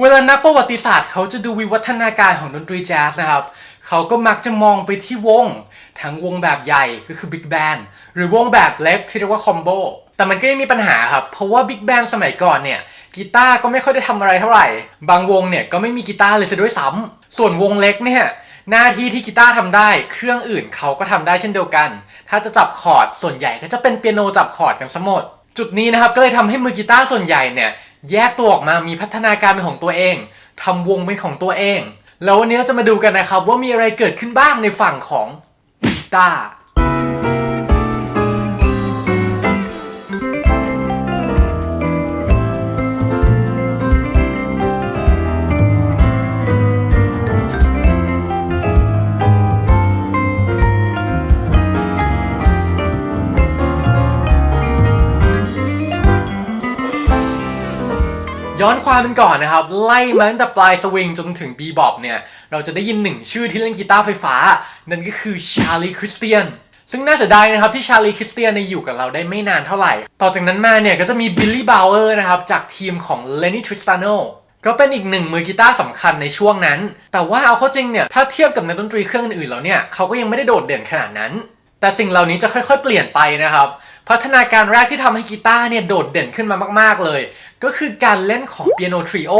เวลานักประวัติศาสตร์เขาจะดูวิวัฒนาการของดนตรีแจ๊สนะครับ เขาก็มักจะมองไปที่วง ทั้งวงแบบใหญ่ก็คือบิ๊กแบนหรือวงแบบเล็กที่เรียกว่าคอมโบแต่มันก็ยังมีปัญหาครับ เพราะว่าบิ๊กแบนสมัยก่อนเนี่ยกีตาร์ก็ไม่ค่อยได้ทำอะไรเท่าไหร่ บางวงเนี่ยก็ไม่มีกีตาร์เลยซะด้วยซ้ำส่วนวงเล็กเนี่ยหน้าที่ที่กีตาร์ทำได้ เครื่องอื่นเขาก็ทำได้เช่นเดียวกัน ถ้าจะจับคอร์ดส่วนใหญ่ก็จะเป็นเปียโนจับคอร์ดกันซะหมด จุดนี้นะครับก็เลยทำให้มือกีตาร์ส่วนใหญ่เนี่ย แยกตัวออกมามีพัฒนาการเป็นของตัวเองทำวงเป็นของตัวเอง แล้ววันนี้เราจะมาดูกันนะครับว่ามีอะไรเกิดขึ้นบ้างในฝั่งของกีตา ย้อนความเป็นก่อนนะครับ ไล่มาตั้งแต่ปลายสวิงจนถึงบีบอปเนี่ย เราจะได้ยินหนึ่งชื่อที่เล่นกีตาร์ไฟฟ้า นั่นก็คือชาลีคริสเตียนซึ่งน่าเสียดายนะครับที่ชาลีคริสเตียนเนี่ยอยู่กับเราได้ไม่นานเท่าไหร่ ต่อจากนั้นมาเนี่ยก็จะมีบิลลี่บาวเออร์นะครับ จากทีมของเลนี่ทริสตาโนก็เป็นอีกหนึ่งมือกีตาร์สำคัญในช่วงนั้น แต่ว่าเอาเข้าจริงเนี่ย ถ้าเทียบกับนักดนตรีเครื่องอื่นแล้วเนี่ย เขาก็ยังไม่ได้โดดเด่นขนาดนั้น แต่สิ่งเหล่านี้จะค่อยๆ เปลี่ยนไปนะครับ พัฒนาการแรกที่ทำให้กีตาร์เนี่ยโดดเด่นขึ้นมามากๆเลย ก็คือการเล่นของเปียโนทริโอ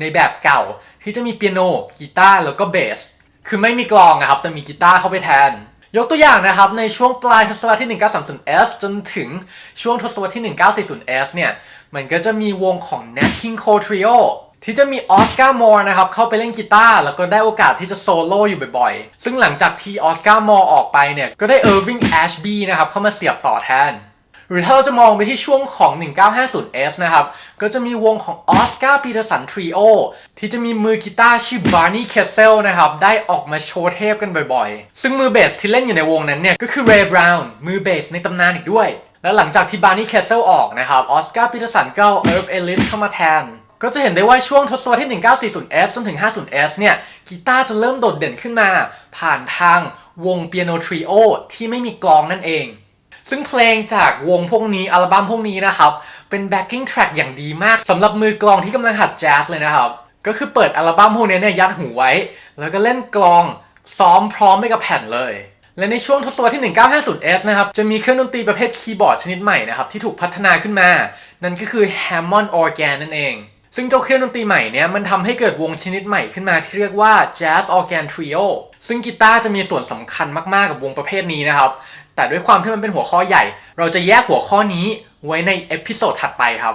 ในแบบเก่าที่จะมีเปียโนกีตาร์แล้วก็เบสคือไม่มีกลองนะครับ แต่มีกีตาร์เข้าไปแทน ยกตัวอย่างนะครับ ในช่วงปลายทศวรรษที่ 1930s จนถึงช่วงทศวรรษที่ 1940s เนี่ย มันก็จะมีวงของ Nat King Cole Trio ที่จะมีออสการ์มอร์นะครับเข้าไปเล่นกีตาร์แล้วก็ได้โอกาสที่จะโซโล่อยู่บ่อยๆ ซึ่งหลังจากที่ออสการ์มอร์ออกไปเนี่ยก็ได้เออร์วิงแอชบีนะครับเข้ามาเสียบต่อแทน หรือถ้าเราจะมองไปที่ช่วงของ 1950s นะครับ ก็จะมีวงของออสการ์ปีเตอร์สันทริโอที่จะมีมือกีตาร์ชื่อบาร์นี k เคสเซลนะครับ ได้ออกมาโชว์เทพกันบ่อยๆ ซึ่งมือเบสที่เล่นอยู่ในวงนั้นเนี่ยก็คือเรย์บราวน์มือเบสในตำนานอีกด้วย แล้วหลังจากที่บาร์นี k เคสเซลออกนะครับออสการ์ปีเตอร์สันก็เอาเอิร์ฟเอลิสเข้ามาแทน ก็จะเห็นได้ว่าช่วงทศวรรษที่ 1940s จนถึง 50s เนี่ย กีตาร์จะเริ่มโดดเด่นขึ้นมา ผ่านทางวงเปียโนทริโอที่ไม่มีกลองนั่นเอง ซึ่งเพลงจากวงพวกนี้ อัลบั้มพวกนี้นะครับ เป็น backing track อย่างดีมากสำหรับมือกลองที่กำลังหัดแจ๊สเลยนะครับ ก็คือเปิดอัลบั้มพวกนี้เนี่ยยัดหูไว้ แล้วก็เล่นกลองซ้อมพร้อมไปกับแผ่นเลยและในช่วงทศวรรษที่ 1950s นะครับ จะมีเครื่องดนตรีประเภทคีย์บอร์ดชนิดใหม่นะครับ ที่ถูกพัฒนาขึ้นมา นั่นก็คือ Hammond organ นั่นเอง ซึ่งเจ้าเครื่องดนตรีใหม่เนี่ยมันทำให้เกิดวงชนิดใหม่ขึ้นมาที่เรียกว่า Jazz Organ Trio ซึ่งกีตาร์จะมีส่วนสำคัญมากๆกับวงประเภทนี้นะครับ แต่ด้วยความที่มันเป็นหัวข้อใหญ่ เราจะแยกหัวข้อนี้ไว้ในเอพิโซดถัดไปครับ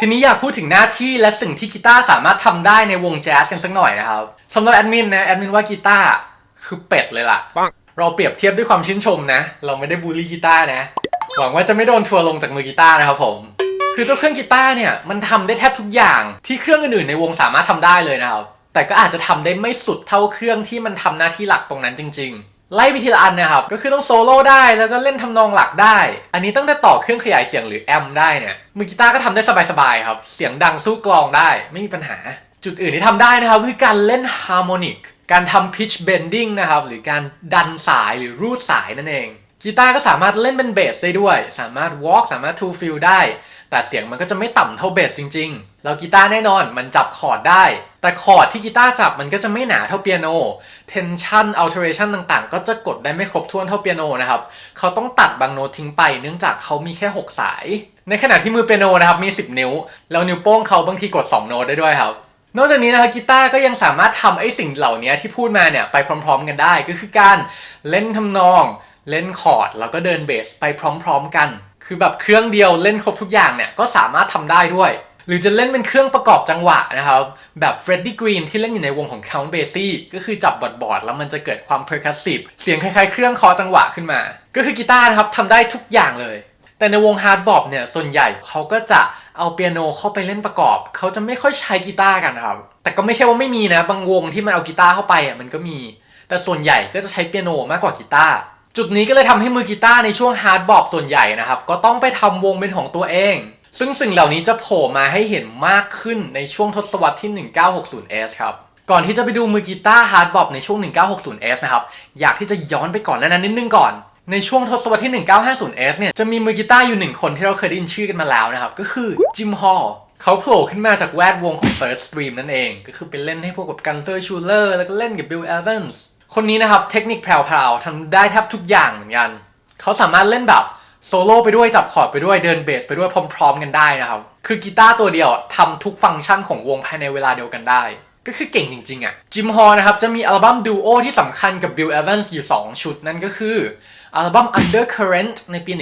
ทีนี้อยากพูดถึงหน้าที่และสิ่งที่กีตาร์สามารถทำได้ในวงแจ๊สกันสักหน่อยนะครับสำหรับแอดมินนะแอดมินว่ากีตาร์คือเป็ดเลยล่ะ เราเปรียบเทียบด้วยความชื่นชมนะ เราไม่ได้บูลลี่กีตาร์นะ หวังว่าจะไม่โดนทัวร์ลงจากมือกีตาร์นะครับผม คือเจ้าเครื่องกีตาร์เนี่ยมันทำได้แทบทุกอย่างที่เครื่องอื่นๆในวงสามารถทำได้เลยนะครับ แต่ก็อาจจะทำได้ไม่สุดเท่าเครื่องที่มันทำหน้าที่หลักตรงนั้นจริง ๆ ไล่ไปทีละอันนะครับ ก็คือต้องโซโล่ได้แล้วก็เล่นทำนองหลักได้ อันนี้ตั้งแต่ต่อเครื่องขยายเสียงหรือแอมป์ได้เนี่ยมือกีตาร์ก็ทำได้สบายๆครับ เสียงดังสู้กลองได้ ไม่มีปัญหา จุดอื่นที่ทำได้นะครับคือการเล่นฮาร์โมนิกการทำ pitch bending นะครับ หรือการดันสายหรือรูดสายนั่นเองกีตาร์ก็สามารถเล่นเป็นเบสได้ด้วย สามารถ walk สามารถ two fill ได้ แต่เสียงมันก็จะไม่ต่ำเท่าเบสจริงๆ แล้วกีตาร์แน่นอนมันจับคอร์ดได้ แต่คอร์ดที่กีตาร์จับมันก็จะไม่หนาเท่าเปียโน tension alteration ต่างๆ ก็จะกดได้ไม่ครบถ้วนเท่าเปียโนนะครับ เขาต้องตัดบางโน้ตทิ้งไปเนื่องจากเขามีแค่ 6 สาย ในขณะที่มือเปียโนนะครับมี 10 นิ้ว แล้วนิ้วโป้งเขาบางทีกด 2 โน้ตได้ด้วยครับนอกจากนี้นะครับกีตาร์ก็ยังสามารถทำไอ้สิ่งเหล่านี้ที่พูดมาเนี่ยไปพร้อมๆ กันได้ก็คือการเล่นทำนอง เล่นคอร์ดแล้วก็เดินเบสไปพร้อม ๆ กัน คือแบบเครื่องเดียวเล่นครบทุกอย่างเนี่ยก็สามารถทำได้ด้วย หรือจะเล่นเป็นเครื่องประกอบจังหวะนะครับ แบบเฟรดดี้กรีนที่เล่นอยู่ในวงของ Count Basie ก็คือจับบอดบอดแล้วมันจะเกิดความ percussive เสียงคล้ายๆเครื่องคอจังหวะขึ้นมา ก็คือกีตาร์นะครับทำได้ทุกอย่างเลยแต่ในวงฮาร์ดบอปเนี่ยส่วนใหญ่เขาก็จะเอาเปียโนเข้าไปเล่นประกอบ เขาจะไม่ค่อยใช้กีตาร์กันครับ แต่ก็ไม่ใช่ว่าไม่มีนะ บางวงที่มันเอากีตาร์เข้าไปอะมันก็มี แต่ส่วนใหญ่ก็จะใช้เปียโนมากกว่ากีตาร์ จุดนี้ก็เลยทำให้มือกีตาร์ในช่วงฮาร์ดบอปส่วนใหญ่นะครับ ก็ต้องไปทำวงเป็นของตัวเอง ซึ่งสิ่งเหล่านี้จะโผล่มาให้เห็นมากขึ้นในช่วงทศวรรษที่ 1960s ครับก่อนที่จะไปดูมือกีตาร์ฮาร์ดบอปในช่วง 1960s นะครับ อยากที่จะย้อนไปก่อนหนานั้นนิดนึงก่อน ในช่วงทศวรรษที่ 1950s เนี่ย จะมีมือกีตาร์อยู่หนึ่งคนที่เราเคยได้ยินชื่อกันมาแล้วนะครับ ก็คือจิมฮอลเขาโผล่ขึ้นมาจากแวดวงของ Third Stream นั่นเอง ก็คือไปเล่นให้พวกแบบกันเตอร์ชูเลอร์แล้วก็เล่นกับ Bill Evans คนนี้นะครับเทคนิคแพรวๆทำได้แทบทุกอย่างเหมือนกัน เขาสามารถเล่นแบบโซโล่ไปด้วยจับคอร์ดไปด้วยเดินเบสไปด้วยพร้อม ๆ กันได้นะครับ คือกีตาร์ตัวเดียวทำทุกฟังก์ชันของวงภายในเวลาเดียวกันได้ ก็คือเก่งจริงๆอะจิมฮอร์นะครับจะมีอัลบั้มดูโอที่สำคัญกับ Bill Evans อยู่ 2 ชุด นั่นก็คืออัลบั้ม Undercurrent ในปี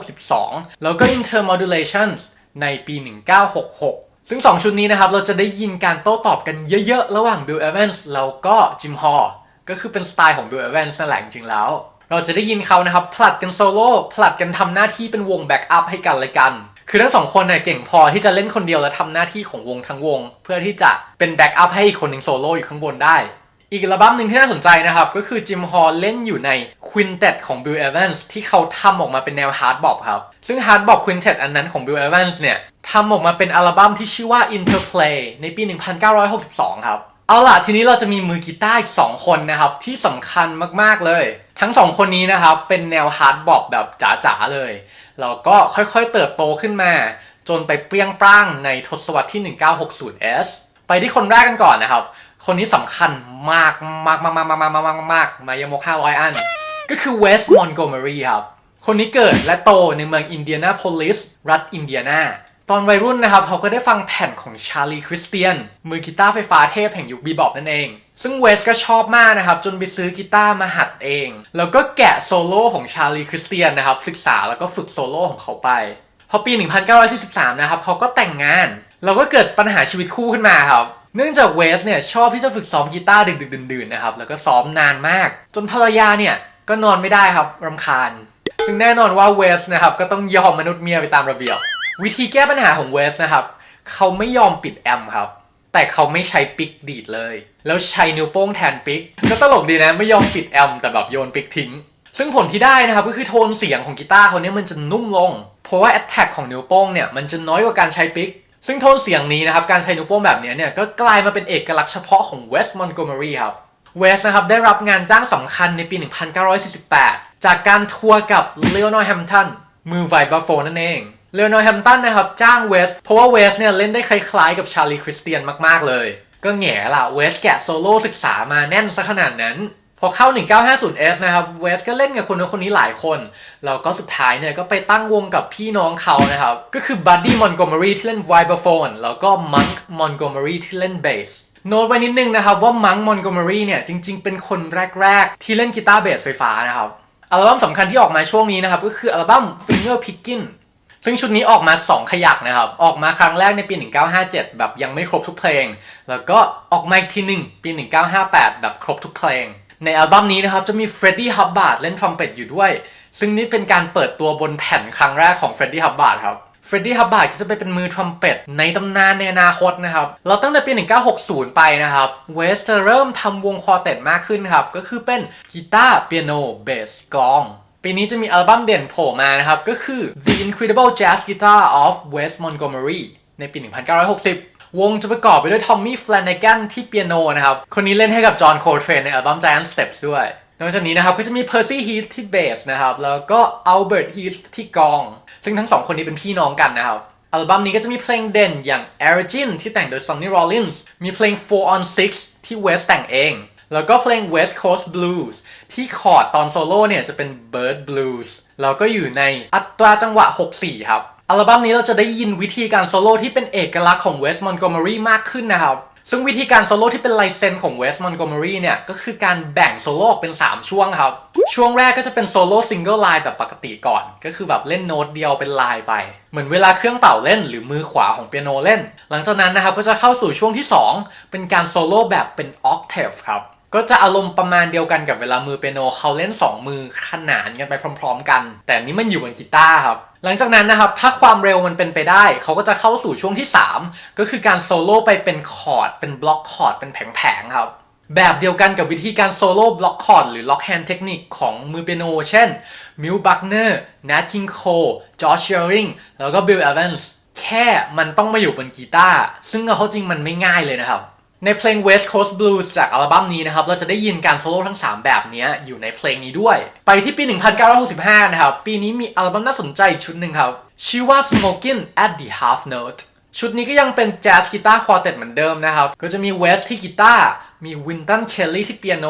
1962 แล้วก็ Intermodulations ในปี 1966ซึ่ง 2 ชุดนี้นะครับ เราจะได้ยินการโต้ตอบกันเยอะ ๆ ระหว่าง Bill Evans แล้วก็จิมฮอร์ ก็คือเป็นสไตล์ของ Bill Evans นั่นแหละจริงๆแล้ว เราจะได้ยินเขานะครับผลัดกันโซโล่ผลัดกันทำหน้าที่เป็นวงแบ็กอัพให้กันและกัน คือทั้งสองคนเนี่ยเก่งพอที่จะเล่นคนเดียวและทำหน้าที่ของวงทั้งวง เพื่อที่จะเป็นแบ็กอัพให้อีกคนหนึ่งโซโล่อยู่ข้างบนได้อีกอัลบั้มหนึ่งที่น่าสนใจนะครับ ก็คือจิมฮอลเล่นอยู่ในควินเต็ดของ Bill Evans ที่เขาทำออกมาเป็นแนวฮาร์ดบอปครับ ซึ่งฮาร์ดบอปควินเต็ดอันนั้นของ Bill Evans เนี่ยทำออกมาเป็นอัลบั้มที่ชื่อว่า Interplay ในปี 1962 ครับ เอาล่ะทีนี้เราจะมีมือกีตาร์อีก2คนนะครับที่สำคัญมากๆเลย ทั้ง2คนนี้นะครับเป็นแนวฮาร์ดบอปแบบจ๋าๆเลยแล้วก็ค่อยๆเติบโตขึ้นมา จนไปเปรี้ยงปร้างในทศวรรษที่ 1960s ไปที่คนแรกกันก่อนนะครับ คนนี้สำคัญมากมากมากมากมากมากมากมากมายมก500 อัน ก็คือเวสต์มอนโกเมอรีครับ คนนี้เกิดและโตในเมืองอินเดียนาโพลิส รัฐอินเดียนา ตอนวัยรุ่นนะครับเขาก็ได้ฟังแผ่นของชาลีคริสเตียน มือกีตาร์ไฟฟ้าเทพแห่งยุคบีบอปนั่นเอง ซึ่งเวสก็ชอบมากนะครับ จนไปซื้อกีตาร์มาหัดเอง แล้วก็แกะโซโล่ของชาลีคริสเตียนนะครับ ศึกษาแล้วก็ฝึกโซโล่ของเขาไป พอปี 1943 นะครับเขาก็แต่งงานแล้วก็เกิดปัญหาชีวิตคู่ขึ้นมาครับเนื่องจากเวสเนี่ยชอบที่จะฝึกซ้อมกีตาร์ดึกๆดื่นๆนะครับแล้วก็ซ้อมนานมาก จนภรรยาเนี่ยก็นอนไม่ได้ครับรำคาญ ซึ่งแน่นอนว่าเวสนะครับก็ต้องยอมมนุษย์เมียไปตามระเบียบ วิธีแก้ปัญหาของเวสนะครับ เขาไม่ยอมปิดแอมป์ครับ แต่เขาไม่ใช้ปิกดีดเลย แล้วใช้นิ้วโป้งแทนปิก ก็ตลกดีนะไม่ยอมปิดแอมป์แต่แบบโยนปิกทิ้ง ซึ่งผลที่ได้นะครับก็คือโทนเสียงของกีตาร์เขาเนี่ยมันจะนุ่มลง เพราะว่าแอตแทกของนิ้วโป้งเนี่ยมันจะน้อยกว่าการใช้ปิก ซึ่งโทนเสียงนี้นะครับการใช้นิ้วโป้งแบบเนี้ยเนี่ยก็กลายมาเป็นเอกลักษณ์เฉพาะของเวส์มอนโกเมอรีครับเวสนะครับได้รับงานจ้างสำคัญในปี 1948 จากการทัวร์กับเลโอนอร์แฮมตันมือไวบาโฟนั่นเอง เลโอนอร์แฮมตันนะครับจ้างเวส เพราะว่าเวสเนี่ยเล่นได้คล้ายๆกับชาลีคริสเตียนมากๆเลย ก็แง่ละเวสแกะโซโล่ศึกษามาแน่นซะขนาดนั้น พอเข้า 1950S นะครับเวสก็เล่นกับคนนู้นคนนี้หลายคน แล้วก็สุดท้ายเนี่ยก็ไปตั้งวงกับพี่น้องเขานะครับ ก็คือบัดดี้มอนโกเมอรีที่เล่นไวเบาโฟนแล้วก็มังค์มอนโกเมอรีที่เล่นเบสโน้ตไว้นิดนึงนะครับว่ามังค์มอนโกเมอรีเนี่ยจริงๆ เป็นคนแรกๆ ที่เล่นกีตาร์เบสไฟฟ้านะครับอัลบั้มสำคัญที่ออกมาช่วงนี้นะครับก็คืออัลบั้ม Finger Picking ซึ่งชุดนี้ออกมา 2 ขยักนะครับ ออกมาครั้งแรกในปี 1957 แบบยังไม่ครบทุกเพลง แล้วก็ออกมาอีกทีหนึ่งปี 1958 แบบครบทุกเพลง ในอัลบั้มนี้นะครับจะมีเฟรดดี้ฮับบาร์ดเล่นทรัมเป็ตอยู่ด้วย ซึ่งนี่เป็นการเปิดตัวบนแผ่นครั้งแรกของเฟรดดี้ฮับบาร์ดครับเฟรดดี้ฮับบาร์ดก็จะไปเป็นมือทรัมเป็ตในตำนานในอนาคตนะครับ เราตั้งแต่ปี 1960 ไปนะครับ เวสจะเริ่มทำวงคอเต็ตมากขึ้นครับ ก็คือเป็นกีตาร์เปียโนเบสกลอง ปีนี้จะมีอัลบั้มเด่นโผล่มานะครับ ก็คือ The Incredible Jazz Guitar of Wes Montgomery ในปี 1960 วงจะประกอบไปด้วยทอมมี่ฟลน a แกนที่เปียโนนะครับ คนนี้เล่นให้กับจอห์นโคเทรนในอัลบั้ม Giant Steps ด้วย นอกจากนี้นะครับก็จะมี Percy Heath ที่เบสนะครับ แล้วก็ Albert Heath ที่กลอง ซึ่งทั้งสองคนนี้เป็นพี่น้องกันนะครับอัลบั้มนี้ก็จะมีเพลงเด่นอย่าง Origin ที่แต่งโดย Sonny Rollins มีเพลง4 on 6ที่ West แต่งเอง แล้วก็เพลง West Coast Blues ที่คอร์ดตอนโซโล่เนี่ยจะเป็น Bird Blues แล้วก็อยู่ในอัตราจังหวะ 6-4 ครับ อัลบั้มนี้เราจะได้ยินวิธีการโซโล่ที่เป็นเอกลักษณ์ของ West Montgomery มากขึ้นนะครับ ซึ่งวิธีการโซโล่ที่เป็นลายเซ็นของ West Montgomery เนี่ย ก็คือการแบ่งโซโล่ออกเป็น 3 ช่วงครับ ช่วงแรกก็จะเป็นโซโล่ซิงเกิลไลน์แบบปกติก่อน ก็คือแบบเล่นโน้ตเดียวเป็นไลน์ไป เหมือนเวลาเครื่องเป่าเล่นหรือมือขวาของเปียโนเล่น หลังจากนั้นนะครับก็จะเข้าสู่ช่วงที่ 2 เป็นการโซโล่แบบเป็นออกเทฟครับ ก็จะอารมณ์ประมาณเดียวกันกับเวลามือเปียโนเขาเล่น 2 มือขนานกันไปพร้อม ๆ กัน แต่นนี้มันอยู่บนกีตาร์ครับ หลังจากนั้นนะครับถ้าความเร็วมันเป็นไปได้ เขาก็จะเข้าสู่ช่วงที่ 3 ก็คือการโซโล่ไปเป็นคอร์ดเป็นบล็อกคอร์ดเป็นแผงๆครับแบบเดียวกันกับวิธีการโซโล่บล็อกคอร์ดหรือล็อกแฮนด์เทคนิคของมือเปียโน เช่นมิลบักเนอร์นัทคิงโคจอร์จเชอริงแล้วก็บิลเอเวนส์แค่มันต้องมาอยู่บนกีตาร์ซึ่งเอาเข้าจริงมันไม่ง่ายเลยนะครับ ในเพลง West Coast Blues จากอัลบั้มนี้นะครับ เราจะได้ยินการโซโล่ทั้ง 3 แบบนี้อยู่ในเพลงนี้ด้วย ไปที่ปี 1965 นะครับ ปีนี้มีอัลบั้มน่าสนใจอีกชุดหนึ่งครับ ชื่อว่า Smoking at the Half Note ชุดนี้ก็ยังเป็นแจ๊สกีตาร์ควอเต็ตเหมือนเดิมนะครับ ก็จะมีเวสที่กีตาร์ มีวินตัน เคลลี่ที่เปียโน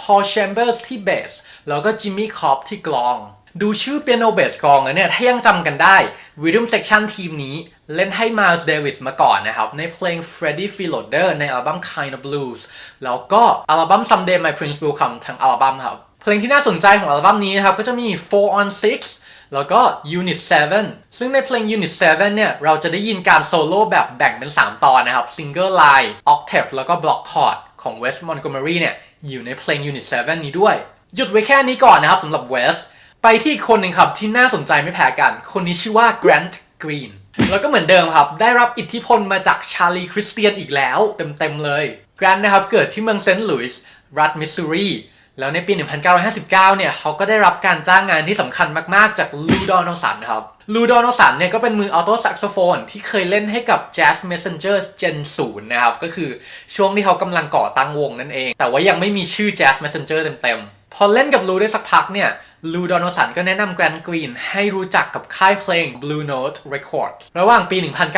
พอลแชมเบอร์สที่เบส แล้วก็จิมมี่คอปที่กลอง ดูชื่อเปียโนเบสกลองเนี่ยถ้ายังจำกันได้ Rhythm Section ทีมนี้เล่นให้ Miles Davis มาก่อนนะครับ ในเพลง Freddy Freeloader ในอัลบั้ม Kind of Blues แล้วก็อัลบั้ม Someday My Prince Will Come ทั้งอัลบั้มครับ เพลงที่น่าสนใจของอัลบั้มนี้นะครับ ก็จะมี 4 on 6 แล้วก็ Unit 7 ซึ่งในเพลง Unit 7 เนี่ย เราจะได้ยินการโซโล่แบบแบ่งเป็น 3 ตอนนะครับ Single Line Octave แล้วก็ Block Chord ของ Wes Montgomery เนี่ยอยู่ในเพลง Unit 7 นี้ด้วย หยุดไว้แค่นี้ก่อนนะครับสำหรับ Wes ไปที่คนหนึ่งครับที่น่าสนใจไม่แพ้กัน คนนี้ชื่อว่า Grant Green แล้วก็เหมือนเดิมครับ ได้รับอิทธิพลมาจากชาลีคริสเตียนอีกแล้ว เต็มๆเลย Grant นะครับเกิดที่เมืองเซนต์หลุยส์รัฐมิสซูรีแล้วในปี 1959 เนี่ยเขาก็ได้รับการจ้างงานที่สำคัญมาก ๆ จากลูดอนอสันครับลูดอนอสันเนี่ยก็เป็นมืออัลโตแซกโซโฟนที่เคยเล่นให้กับ Jazz Messenger Gen 0 นะครับ ก็คือช่วงที่เขากำลังก่อตั้งวงนั่นเอง แต่ว่ายังไม่มีชื่อ Jazz Messenger เต็ม ๆ พอเล่นกับลูได้สักพักเนี่ย ลูดอนอสันก็แนะนำแกรน t ์กรีนให้รู้จักกับค่ายเพลง Blue Note Record ระหว่างปี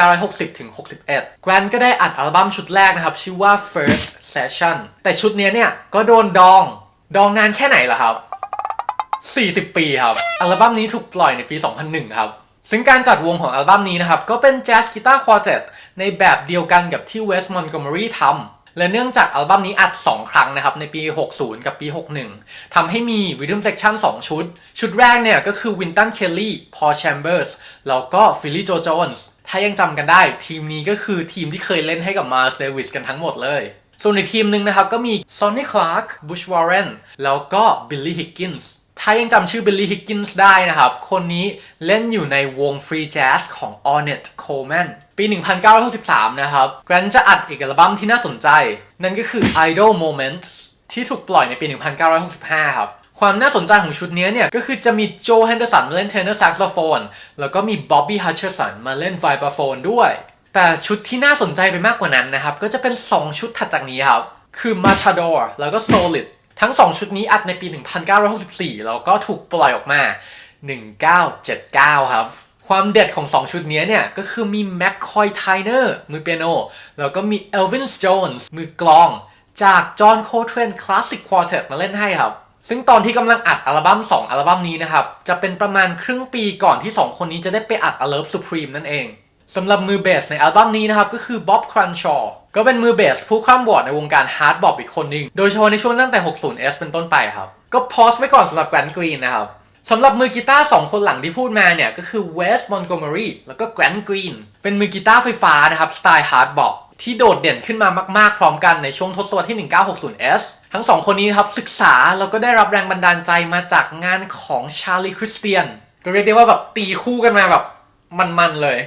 1960 ถึง 61 แกรน t ์ก็ได้อัดอัลบั้มชุดแรกนะครับ ชื่อว่า First Session แต่ชุดนี้เนี่ย ก็โดนดอง ดองนานแค่ไหนล่ะครับ 40 ปีครับ อัลบั้มนี้ถูกปล่อยในปี 2001 ครับ ซึ่งการจัดวงของอัลบั้มนี้นะครับ ก็เป็นแจ๊สกีตาร์ควอเตตในแบบเดียวกันกับที่เวสต์มอน g ก m ม r y ทำ และเนื่องจากอัลบั้มนี้อัด 2 ครั้งนะครับ ในปี 60 กับปี 61ทำให้มี Rhythm Section 2 ชุด ชุดแรกเนี่ยก็คือ Winton Kelly Paul Chambers แล้วก็ Philly Joe Jones ถ้ายังจำกันได้ทีมนี้ก็คือทีมที่เคยเล่นให้กับ Miles Davis กันทั้งหมดเลย ส่วนในทีมหนึ่งนะครับก็มี Sonny Clark Bush Warren แล้วก็ Billy Higgins ถ้ายังจำชื่อ Billy Higgins ได้นะครับ คนนี้เล่นอยู่ในวง Free Jazz ของ Ornette Coleman ปี 1963 นะครับแกรนจะอัดอีกอัลบั้มที่น่าสนใจ นั่นก็คือ Idol Moments ที่ถูกปล่อยในปี 1965 ครับ ความน่าสนใจของชุดนี้เนี่ย ก็คือจะมีโจแฮนเดอร์สันมาเล่นเทนเนอร์แซกโซโฟน แล้วก็มีบ๊อบบี้ฮัตเชอร์สันมาเล่นไวบาโฟนด้วย แต่ชุดที่น่าสนใจไปมากกว่านั้นนะครับ ก็จะเป็น 2 ชุดถัดจากนี้ครับ คือ Matador แล้วก็ Solid ทั้ง 2 ชุดนี้อัดในปี 1964 แล้วก็ถูกปล่อยออกมา 1979 ครับ ความเด็ดของ 2 ชุดนี้เนี่ยก็คือมี McCoy Tyner มือเปียโน แล้วก็มี Elvin Jones มือกลอง จาก John Coltrane Classic Quartet มาเล่นให้ครับซึ่งตอนที่กำลังอัดอัลบั้ม 2 อัลบั้มนี้นะครับ จะเป็นประมาณครึ่งปีก่อนที่ 2 คนนี้จะได้ไปอัด A Love Supreme นั่นเอง สำหรับมือเบสในอัลบั้มนี้นะครับ ก็คือ Bob Crenshaw ก็เป็นมือเบสผู้คร่ำวอดในวงการฮาร์ดบอปอีกคนหนึ่งโดยเฉพาะในช่วงตั้งแต่ 60s เป็นต้นไปครับ ก็พอสไว้ก่อนสำหรับแกรน t ์กรีนนะครับสำหรับมือกีตาร์2คนหลังที่พูดมาเนี่ย ก็คือ Wes Montgomery แล้วก็ Grant Green เป็นมือกีตาร์ไฟฟ้านะครับสไตล์ฮาร์ดบอปที่โดดเด่นขึ้นมามาก ๆ พร้อมกันในช่วงทศวรรษที่ 1960s ทั้งสองคนนี้นะครับศึกษาแล้วก็ได้รับแรงบันดาลใจมาจากงานของชาลีคริสเตียนก็เรียกได้ว่าแบบตีคู่กันมาแบบมันๆเลย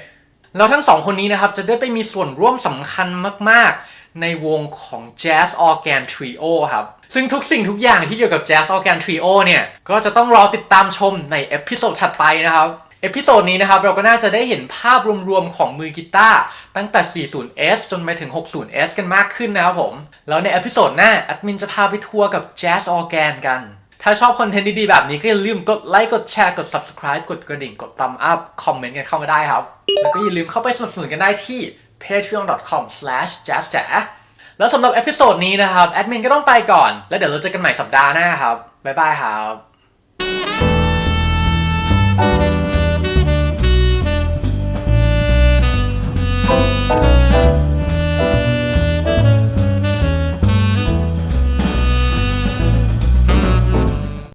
แล้วทั้งสองคนนี้นะครับจะได้ไปมีส่วนร่วมสำคัญมาก ๆ ในวงของ Jazz Organ Trio ครับ ซึ่งทุกสิ่งทุกอย่างที่เกี่ยวกับ Jazz Organ Trio เนี่ย ก็จะต้องรอติดตามชมในเอพิโซดถัดไปนะครับ เอพิโซดนี้นะครับ เราก็น่าจะได้เห็นภาพรวม ๆ ของมือกีตาร์ตั้งแต่ 40s จนไปถึง 60s กันมากขึ้นนะครับผม แล้วในเอพิโซดหน้าแอดมินจะพาไปทัวร์กับ Jazz Organ กันถ้าชอบคอนเทนต์ดีๆแบบนี้ก็อย่าลืมกดไลค์ กดแชร์ กด subscribe กดกระดิ่ง กด thumb up คอมเมนต์กันเข้ามาได้ครับ แล้วก็อย่าลืมเข้าไปสนับสนุนกันได้ที่ patreon.com/jazzja แล้วสำหรับเอพิโซดนี้นะครับแอดมินก็ต้องไปก่อน แล้วเดี๋ยวเราเจอกันใหม่สัปดาห์หน้าครับ บ๊ายบายครับ